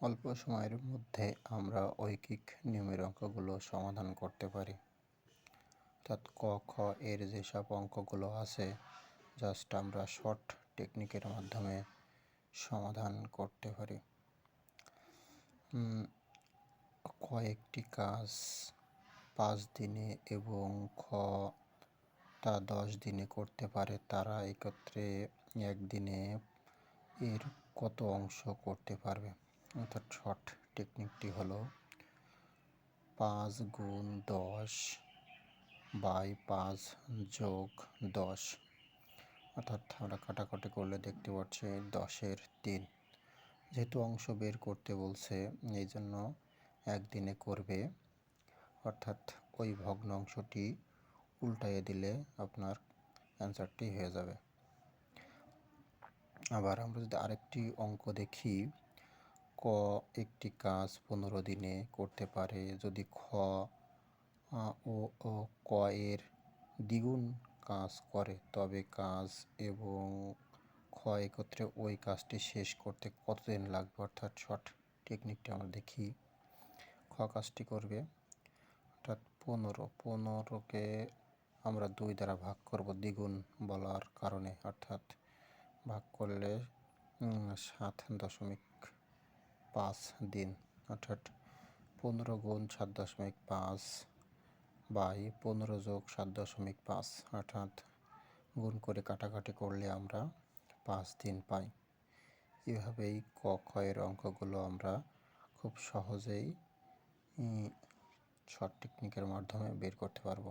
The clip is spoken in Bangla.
অল্প সময়ের মধ্যে আমরা ঐকিক নিয়মের অঙ্কগুলো সমাধান করতে পারি। অর্থাৎ ক, খ এর যেসব অঙ্কগুলো আছে জাস্ট আমরা শর্ট টেকনিকের মাধ্যমে সমাধান করতে পারি। কয়েকটি কাজ পাঁচ দিনে এবং খ তা দশ দিনে করতে পারে। তারা একত্রে একদিনে এর কত অংশ করতে পারবে? অর্থাৎ শর্ট টেকনিকটি হলো পাঁচ গুণ দশ বাই পাঁচ যোগ দশ। অর্থাৎ আমরা কাটাকাটি করলে দেখতে পাচ্ছি দশের তিন। যেহেতু অংশ বের করতে বলছে, এই জন্য একদিনে করবে। অর্থাৎ ওই ভগ্ন অংশটি উল্টাইয়ে দিলে আপনার অ্যান্সারটি হয়ে যাবে। আবার আমরা যদি আরেকটি অঙ্ক দেখি ক একটি কাজ পনেরো দিনে করতে পারে, যদি খ ও ক এর দ্বিগুণ কাজ করে, তবে কাজ এবং খ একত্রে ওই কাজটি শেষ করতে কতদিন লাগবে? অর্থাৎ শর্ট টেকনিকটা আমরা দেখি। খ কাজটি করবে, অর্থাৎ পনেরো। পনেরোকে আমরা দুই দ্বারা ভাগ করব দ্বিগুণ বলার কারণে, অর্থাৎ ভাগ করলে সাত দশমিক পাঁচ দিন, অর্থাৎ পনেরো গুণ সাত দশমিক পাঁচ বাই পনেরো যোগ সাত দশমিক পাঁচ, অর্থাৎ গুণ করে কাটাকাটি করলে আমরা পাঁচ দিন পাই। এভাবেই ক এর অঙ্কগুলো আমরা খুব সহজেই শর্ট টেকনিকের মাধ্যমে বের করতে পারব।